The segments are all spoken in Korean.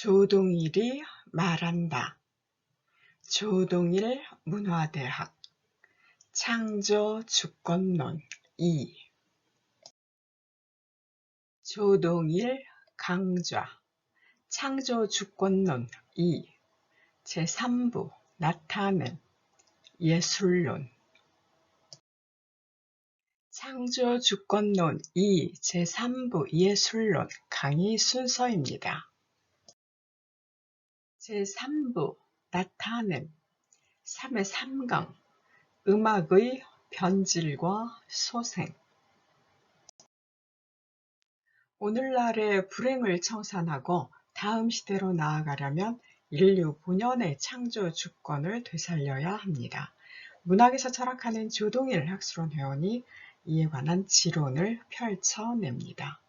조동일이 말한다. 조동일 문화대학. 창조 주권론 2 조동일 강좌. 창조 주권론 2 제3부 나타낸 예술론. 창조 주권론 2 제3부 예술론 강의 순서입니다. 제3부 나타냄 3의 3강 음악의 변질과 소생 오늘날의 불행을 청산하고 다음 시대로 나아가려면 인류 본연의 창조 주권을 되살려야 합니다. 문학에서 철학하는 조동일 학술원 회원이 이에 관한 지론을 펼쳐냅니다.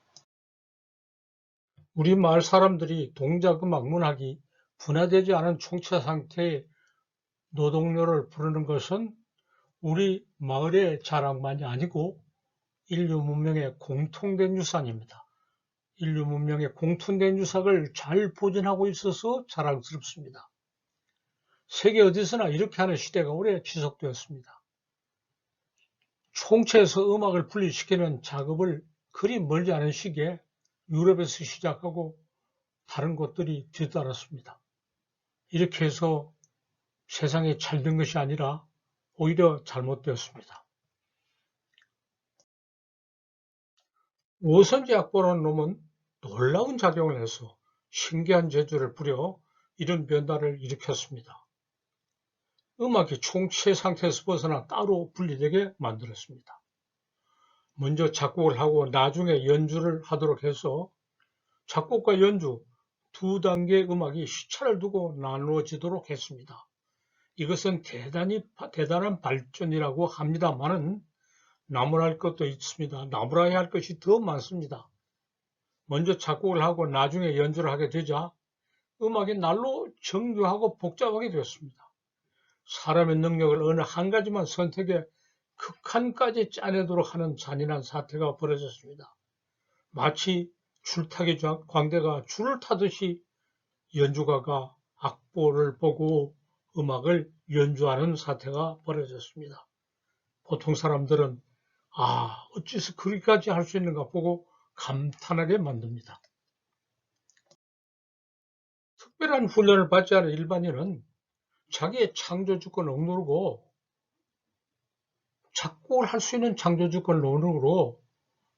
우리 마을 사람들이 동작음악 문학이 분화되지 않은 총체 상태의 노동요를 부르는 것은 우리 마을의 자랑만이 아니고 인류 문명의 공통된 유산입니다. 인류 문명의 공통된 유산을 잘 보존하고 있어서 자랑스럽습니다. 세계 어디서나 이렇게 하는 시대가 오래 지속되었습니다. 총체에서 음악을 분리시키는 작업을 그리 멀지 않은 시기에 유럽에서 시작하고 다른 곳들이 뒤따랐습니다. 이렇게 해서 세상이 잘 된 것이 아니라 오히려 잘못되었습니다. 오선지 악보라는 놈은 놀라운 작용을 해서 신기한 재주를 부려 이런 변화를 일으켰습니다. 음악이 총체 상태에서 벗어나 따로 분리되게 만들었습니다. 먼저 작곡을 하고 나중에 연주를 하도록 해서 작곡과 연주 두 단계의 음악이 시차를 두고 나누어지도록 했습니다. 이것은 대단히, 대단한 발전이라고 합니다만은 나무랄 것도 있습니다. 나무라야 할 것이 더 많습니다. 먼저 작곡을 하고 나중에 연주를 하게 되자 음악이 날로 정교하고 복잡하게 되었습니다. 사람의 능력을 어느 한 가지만 선택해 극한까지 짜내도록 하는 잔인한 사태가 벌어졌습니다. 마치 줄타기 광대가 줄을 타듯이 연주가가 악보를 보고 음악을 연주하는 사태가 벌어졌습니다. 보통 사람들은 아 어째서 그렇게까지 할 수 있는가 보고 감탄하게 만듭니다. 특별한 훈련을 받지 않은 일반인은 자기의 창조주권을 억누르고 작곡을 할 수 있는 창조주권을 억누르고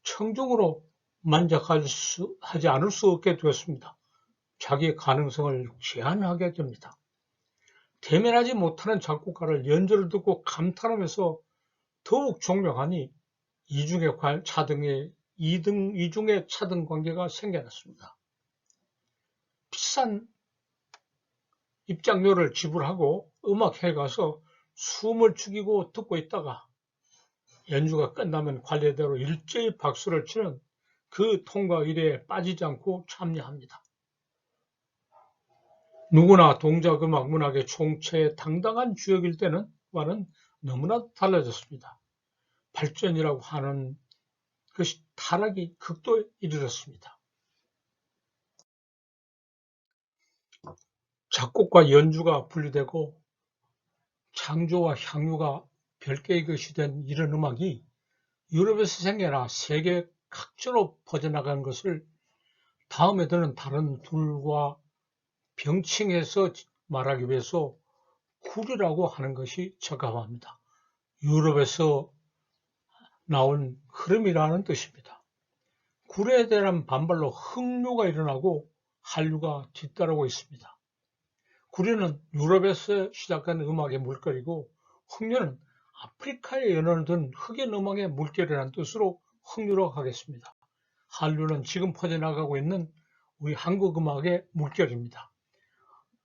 청중으로 만족하지 수, 않을 수 없게 되었습니다. 자기의 가능성을 제한하게 됩니다. 대면하지 못하는 작곡가를 연주를 듣고 감탄하면서 더욱 존경하니 이중의 차등의 이등 이중의 차등 관계가 생겨났습니다. 비싼 입장료를 지불하고 음악회에 가서 숨을 죽이고 듣고 있다가 연주가 끝나면 관례대로 일제히 박수를 치는 그 통과 일에 빠지지 않고 참여합니다. 누구나 동작음악 문학의 총체의 당당한 주역일 때는 와는 너무나 달라졌습니다. 발전이라고 하는 것이 타락이 극도에 이르렀습니다. 작곡과 연주가 분리되고 창조와 향유가 별개의 것이 된 이런 음악이 유럽에서 생겨나 세계 각지로 퍼져나간 것을 다음에 드는 다른 둘과 병칭해서 말하기 위해서 구리라고 하는 것이 적합합니다. 유럽에서 나온 흐름이라는 뜻입니다. 구리에 대한 반발로 흑류가 일어나고 한류가 뒤따르고 있습니다. 구리는 유럽에서 시작한 음악의 물결이고 흑류는 아프리카의 연원을 둔 흑인 음악의 물결이라는 뜻으로 흑류로 하겠습니다. 한류는 지금 퍼져나가고 있는 우리 한국 음악의 물결입니다.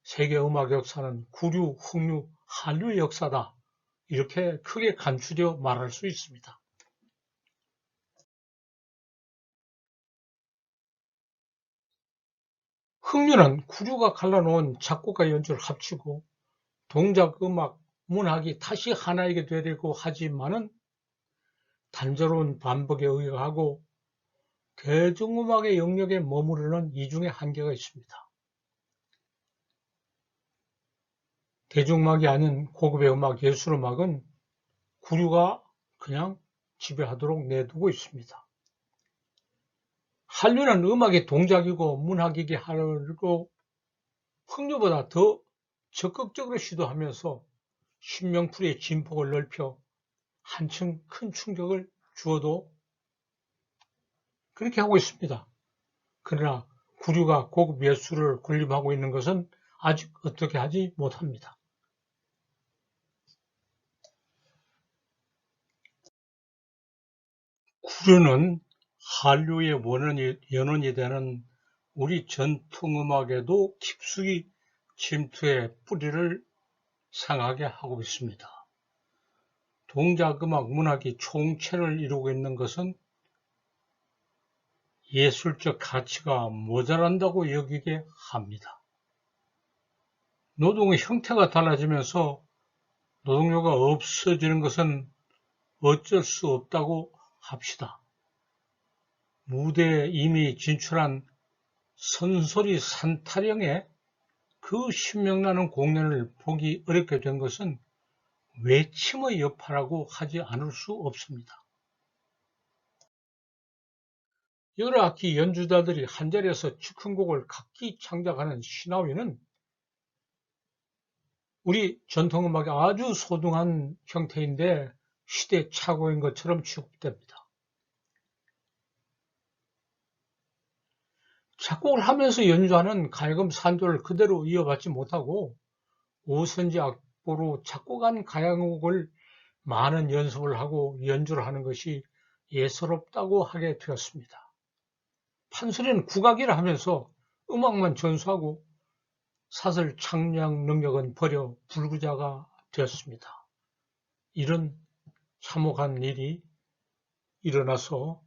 세계 음악 역사는 구류, 흑류, 한류 역사다. 이렇게 크게 간추려 말할 수 있습니다. 흑류는 구류가 갈라놓은 작곡과 연주를 합치고 동작, 음악, 문학이 다시 하나이게 되려고 하지만은 단조로운 반복에 의거하고 대중음악의 영역에 머무르는 이중의 한계가 있습니다. 대중음악이 아닌 고급의 음악, 예술음악은 구류가 그냥 지배하도록 내두고 있습니다. 한류는 음악의 동작이고 문학이기 하고 흥류보다 더 적극적으로 시도하면서 신명풀의 진폭을 넓혀 한층 큰 충격을 주어도 그렇게 하고 있습니다. 그러나 구류가 고급 예술을 군림하고 있는 것은 아직 어떻게 하지 못합니다. 구류는 한류의 원원이, 연원이 되는 우리 전통음악에도 깊숙이 침투해 뿌리를 상하게 하고 있습니다. 동작음악 문학이 총체를 이루고 있는 것은 예술적 가치가 모자란다고 여기게 합니다. 노동의 형태가 달라지면서 노동요가 없어지는 것은 어쩔 수 없다고 합시다. 무대에 이미 진출한 선소리 산타령의 그 신명나는 공연을 보기 어렵게 된 것은 외침의 여파라고 하지 않을 수 없습니다. 여러 악기 연주자들이 한 자리에서 즉흥곡을 각기 창작하는 신화위는 우리 전통음악의 아주 소중한 형태인데 시대 착오인 것처럼 취급됩니다. 작곡을 하면서 연주하는 가야금 산조를 그대로 이어받지 못하고 오선지 악 보로 작곡한 가야금곡을 많은 연습을 하고 연주를 하는 것이 예스럽다고 하게 되었습니다. 판소리는 국악이라 하면서 음악만 전수하고 사설 창량 능력은 버려 불구자가 되었습니다. 이런 참혹한 일이 일어나서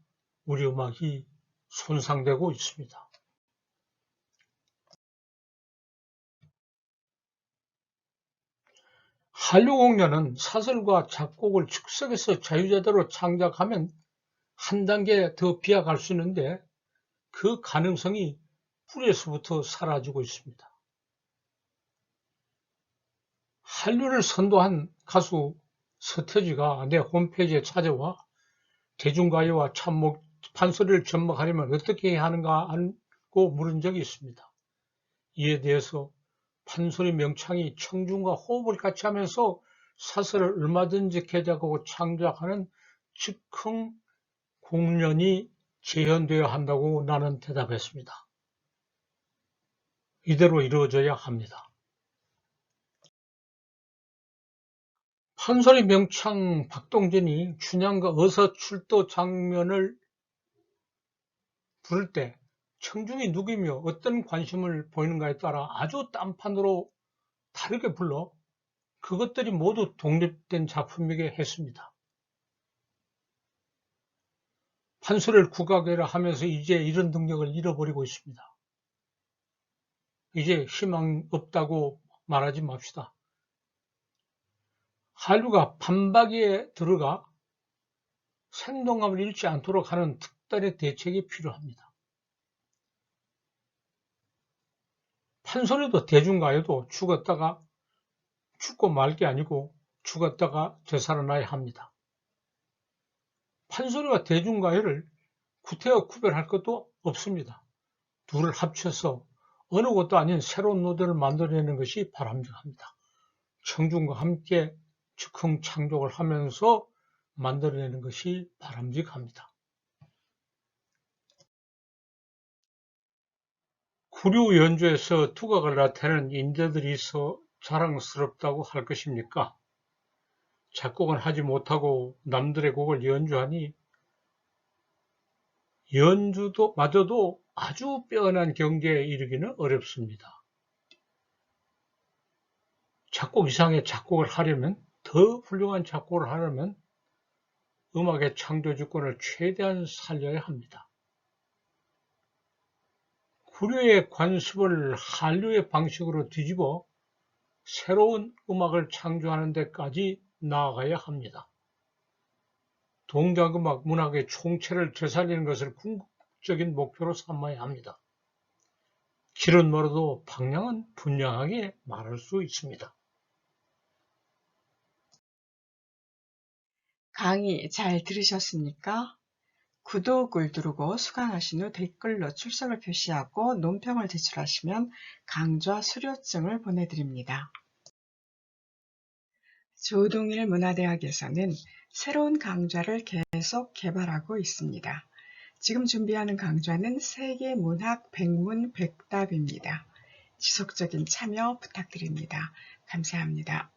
우리 음악이 손상되고 있습니다. 한류공연은 사설과 작곡을 즉석에서 자유자재로 창작하면 한 단계 더 비약할 수 있는데 그 가능성이 뿌리에서부터 사라지고 있습니다. 한류를 선도한 가수 서태지가 내 홈페이지에 찾아와 대중가요와 참목 판소리를 접목하려면 어떻게 해야 하는가 하고 물은 적이 있습니다. 이에 대해서 판소리 명창이 청중과 호흡을 같이 하면서 사설을 얼마든지 개작하고 창작하는 즉흥 공연이 재현되어야 한다고 나는 대답했습니다. 이대로 이루어져야 합니다. 판소리 명창 박동진이 춘향과 어서 출도 장면을 부를 때 청중이 누구며 어떤 관심을 보이는가에 따라 아주 딴판으로 다르게 불러 그것들이 모두 독립된 작품이게 했습니다. 판소리를 국악이라 하면서 이제 이런 능력을 잃어버리고 있습니다. 이제 희망 없다고 말하지 맙시다. 한류가 판박이에 들어가 생동감을 잃지 않도록 하는 특단의 대책이 필요합니다. 판소리도 대중가요도 죽었다가 죽고 말 게 아니고 죽었다가 되살아나야 합니다. 판소리와 대중가요를 구태여 구별할 것도 없습니다. 둘을 합쳐서 어느 것도 아닌 새로운 노래를 만들어내는 것이 바람직합니다. 청중과 함께 즉흥 창작을 하면서 만들어내는 것이 바람직합니다. 구류 연주에서 두각을 나타내는 인재들이 있어 자랑스럽다고 할 것입니까? 작곡은 하지 못하고 남들의 곡을 연주하니 연주도 마저도 아주 뼈어난 경계에 이르기는 어렵습니다. 작곡 이상의 작곡을 하려면 더 훌륭한 작곡을 하려면 음악의 창조주권을 최대한 살려야 합니다. 불효의 관습을 한류의 방식으로 뒤집어 새로운 음악을 창조하는 데까지 나아가야 합니다. 동작음악 문학의 총체를 되살리는 것을 궁극적인 목표로 삼아야 합니다. 길은 멀어도 방향은 분명하게 말할 수 있습니다. 강의 잘 들으셨습니까? 구독을 누르고 수강하신 후 댓글로 출석을 표시하고 논평을 제출하시면 강좌 수료증을 보내드립니다. 조동일 문화대학에서는 새로운 강좌를 계속 개발하고 있습니다. 지금 준비하는 강좌는 세계 문학 백문 백답입니다. 지속적인 참여 부탁드립니다. 감사합니다.